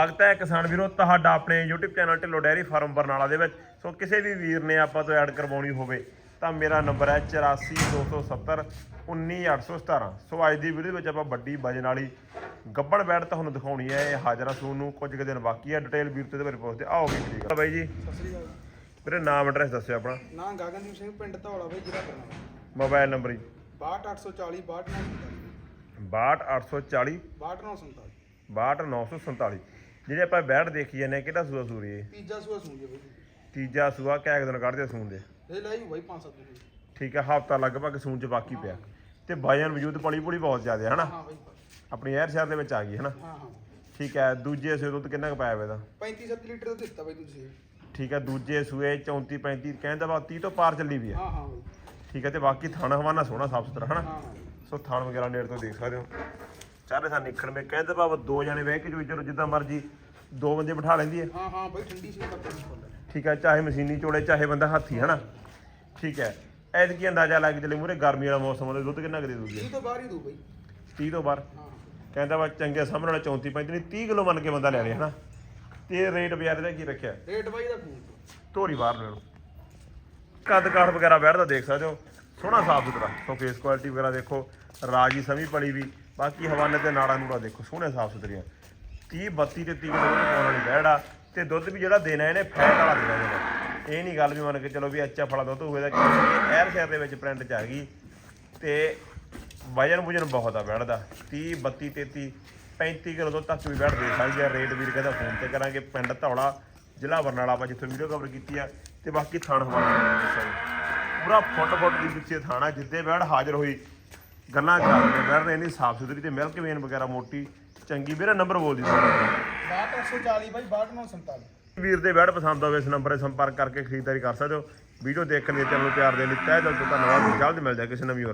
ਸਵਾਗਤ ਹੈ ਕਿਸਾਨ ਵੀਰੋ ਤੁਹਾਡਾ ਆਪਣੇ YouTube channel Dhillon dairy farm Barnala ਦੇ ਵਿੱਚ। ਸੋ ਕਿਸੇ ਵੀ ਵੀਰ ਨੇ ਆਪਾਂ ਤੋਂ ਐਡ ਕਰਵਾਉਣੀ ਹੋਵੇ ਤਾਂ ਮੇਰਾ ਨੰਬਰ ਹੈ 8427 19817 ਸੋ ਅੱਜ ਦੀ ਵੀਡੀਓ ਵਿੱਚ ਆਪਾਂ ਵੱਡੀ ਵਜਨ ਵਾਲੀ ਗੱਬਣ ਬੈਡ ਤੁਹਾਨੂੰ ਦਿਖਾਉਣੀ ਹੈ ਇਹ ਹਾਜ਼ਰਾ ਸੂਨ ਨੂੰ ਕੁਝ ਕੁ ਦਿਨ ਬਾਕੀ ਹੈ। ਡਿਟੇਲ ਵੀਰ ਤੇ ਇਹਦੇ ਬਾਰੇ ਪੁੱਛਦੇ ਆਓ ਵੀ ਠੀਕ ਬਾਈ ਜੀ ਸਤਿ ਸ੍ਰੀ ਅਕਾਲ। ਵੀਰੇ ਨਾਮ ਐਡਰੈਸ ਦੱਸਿਓ ਆਪਣਾ। ਨਾਂ ਗਗਨਦੀਪ ਸਿੰਘ ਪਿੰਡ ਧੌਲਾ ਬਈ ਜ਼ਿਲ੍ਹਾ ਬਰਨਾਲਾ। ਮੋਬਾਈਲ ਨੰਬਰ ਜੀ। 62840 62840 62947 62947 62947 ਜਿਹੜੇ ਆਪਾਂ ਬੈਡ ਦੇਖੀ ਜਾਂਦੇ ਹਾਂ, ਕਿਹੜਾ ਸੂਆ ਸੂਰੀ ਹੈ? ਤੀਜਾ ਸੂਆ ਸੂਈ ਬਈ। ਤੀਜਾ ਸੂਆ ਕਿਆ ਦਿਨ ਕੱਢਦੇ ਸੂਣ ਦੇ। ਇਹ ਲਈ ਬਈ 5-7 ਦਿਨ। ਠੀਕ ਹੈ ਹਫਤਾ ਲਗਭਗ ਸੂਣ ਚ ਬਾਕੀ ਪਿਆ। ਤੇ ਵਜਨ ਵਜੂਦ ਪਲੀ ਪੁਲੀ ਬਹੁਤ ਜ਼ਿਆਦਾ ਹੈ ਹਨਾ? ਹਾਂ ਬਈ ਆਪਣੀ ਐਰ ਸ਼ਹਿਰ ਦੇ ਵਿੱਚ ਆ ਗਈ ਹਨਾ? ਹਾਂ ਹਾਂ। ਠੀਕ ਹੈ ਦੂਜੇ ਸੂਏ ਦੁੱਧ ਕਿੰਨਾ ਕੁ ਪਾਇਆ ਹੋਇਆ ਇਹਦਾ? 35-7 ਲੀਟਰ ਦਾ ਦਿੱਤਾ ਬਈ ਤੁਸੀਂ। ਠੀਕ ਹੈ ਦੂਜੇ ਸੂਏ 34 35 ਕਹਿੰਦਾ ਬਾ 30 ਤੋਂ ਪਾਰ ਚੱਲੀ ਵੀ ਹੈ। ਹਾਂ ਹਾਂ ਬਈ। ਠੀਕ ਹੈ ਤੇ ਬਾਕੀ ਥਾਣਾ ਹਵਾਨਾ ਸੋਹਣਾ ਸਾਫ਼ ਸੁਥਰਾ ਹਨਾ? ਹਾਂ ਹਾਂ। ਸੋ ਥਾਣ ਵਗੈਰਾ ਨੇੜ ਤੋਂ ਦੇਖ ਸਕਦੇ ਹੋ। ਚਾਰੇ ਥਾਂ ਨਿਕਣ ਮੇ ਕਹਿੰਦੇ ਬਾਬਾ ਦੋ ਜਣੇ ਬਹਿ ਕੇ ਜੋ ਚਲੋ ਜਿੱਦਾਂ ਮਰਜ਼ੀ ਦੋ ਬੰਦੇ ਬਿਠਾ ਲੈਂਦੀ ਹੈ ਹਾਂ ਹਾਂ ਬਈ ਠੰਡੀ ਸੀ ਕੋਈ ਖੋਲ ਠੀਕ ਹੈ ਚਾਹੇ ਮਸ਼ੀਨੀ ਚੋੜੇ ਚਾਹੇ ਬੰਦਾ ਹੱਥੀ ਹਨਾ? ਠੀਕ ਹੈ ਐਤਕੀ ਅੰਦਾਜ਼ਾ ਲੱਗ ਜਲੇ ਮੂਰੇ ਗਰਮੀ ਵਾਲਾ ਮੌਸਮ ਉਹਦੇ ਦੁੱਧ ਕਿੰਨਾ ਕੁ ਦੇ ਦੂਗੀ 30 ਤੋਂ ਬਾਹਰ ਹੀ ਦੂ ਬਈ। 30 ਤੋਂ ਬਾਹਰ? ਹਾਂ। ਕਹਿੰਦਾ ਵਾ ਚੰਗੇ ਸਾਹਮਣੇ ਵਾਲਾ 34 35 ਨਹੀਂ 30 ਕਿਲੋ ਮੰਨ ਕੇ ਬੰਦਾ ਲੈ ਲਿਆ ਹਨਾ? ਤੇ ਰੇਟ ਬਾਜ਼ਾਰ ਦਾ ਕੀ ਰੱਖਿਆ? ਰੇਟ ਬਾਈ ਦਾ ਫੋਨ ਧੋਰੀ ਬਾਹਰ ਲੈ ਲਓ। ਕੱਦ ਕਾਠ ਵਗੈਰਾ ਬੈਠਦਾ ਦੇਖ ਸਕਦੇ ਹੋ। ਸੋਹਣਾ ਸਾਫ਼ ਸੁਥਰਾ। ਸੋ ਫੇਸ ਕੁਆਲਿਟੀ ਵਗੈਰਾ ਦੇਖੋ। ਰਾਜੀ ਸਮੀ ਪੜੀ ਵੀ। ਬਾਕੀ ਹਵਾਨੇ ਤੇ ਨਾੜਾ ਨੂੜਾ ਦੇਖੋ, ਸੋਹਣੇ ਸਾਫ਼ ਸੁਥਰੀਆਂ। 30 32 ਤੇ 30 ਕਿਲੋ ਪਾਉਣ ਵਾਲੀ ਬੈੜਾ ਤੇ ਦੁੱਧ ਵੀ ਜਿਹੜਾ ਦੇਣਾ ਇਹਨੇ, ਫੈਟ ਵਾਲਾ ਦੇਣਾ ਜਿਹੜਾ ਇਹ ਨਹੀਂ ਗੱਲ ਵੀ ਮੰਨ ਕੇ ਚਲੋ ਵੀ ਅੱਛਾ ਫਲਾ ਦੁੱਧ ਹੋਵੇ ਤਾਂ ਕਿਉਂਕਿ ਐਰ ਸ਼ਹਿਰ ਦੇ ਵਿੱਚ ਪ੍ਰਿੰਟ ਚ ਆ ਗਈ। ਤੇ ਵਜਨ ਵੁਜਨ ਬਹੁਤ ਆ ਬੈੜ ਦਾ। 30 32 33 35 ਕਿਲੋ ਤੋਂ ਤੱਕ ਵੀ ਬੈੜ ਦੇ ਸਕਦੀ ਆ। ਰੇਟ ਵੀਰ ਕਹਿੰਦਾ ਫੋਨ ਤੇ ਕਰਾਂਗੇ, ਪਿੰਡ ਧੌਲਾ, ਜ਼ਿਲ੍ਹਾ ਬਰਨਾਲਾ ਆਪਾਂ ਜਿੱਥੇ ਵੀਡੀਓ ਕਵਰ ਕੀਤੀ ਆ। ਤੇ ਬਾਕੀ ਥਾਣ ਹਵਾਲਾ ਦੱਸਾਂਗੇ। ਪੂਰਾ ਫੁੱਟ ਫੁੱਟ ਦੀ ਪਿੱਛੇ ਥਾਣਾ ਜਿੱਦੇ ਬੈੜ ਹਾਜ਼ਰ ਹੋਈ ਗੱਲਾਂ ਕਰਦੇ ਬੈੜ ਨੇ ਇੰਨੀ ਸਾਫ਼ ਸੁਥਰੀ ਤੇ ਮਿਲਕ ਵੇਨ ਵਗੈਰਾ ਮੋਟੀ ਚੰਗੀ ਵੀਰੇ ਨੰਬਰ ਬੋਲ ਦੀ 62840 ਬਾਈ 62947 ਵੀਰ ਦੇ ਬੈੜ ਪਸੰਦ ਆਵੇ ਇਸ ਨੰਬਰ 'ਤੇ ਸੰਪਰਕ ਕਰਕੇ ਖਰੀਦਦਾਰੀ ਕਰ ਸਕਦੇ ਹੋ। ਵੀਡੀਓ ਦੇਖਣ ਲਈ ਚੈਨਲ ਨੂੰ ਪਿਆਰ ਦੇਣ ਲਈ ਤਹਿ ਦਿਲ ਤੋਂ ਧੰਨਵਾਦ। ਜਲਦ ਮਿਲ ਜਾ ਕਿਸੇ ਨਵੀਂ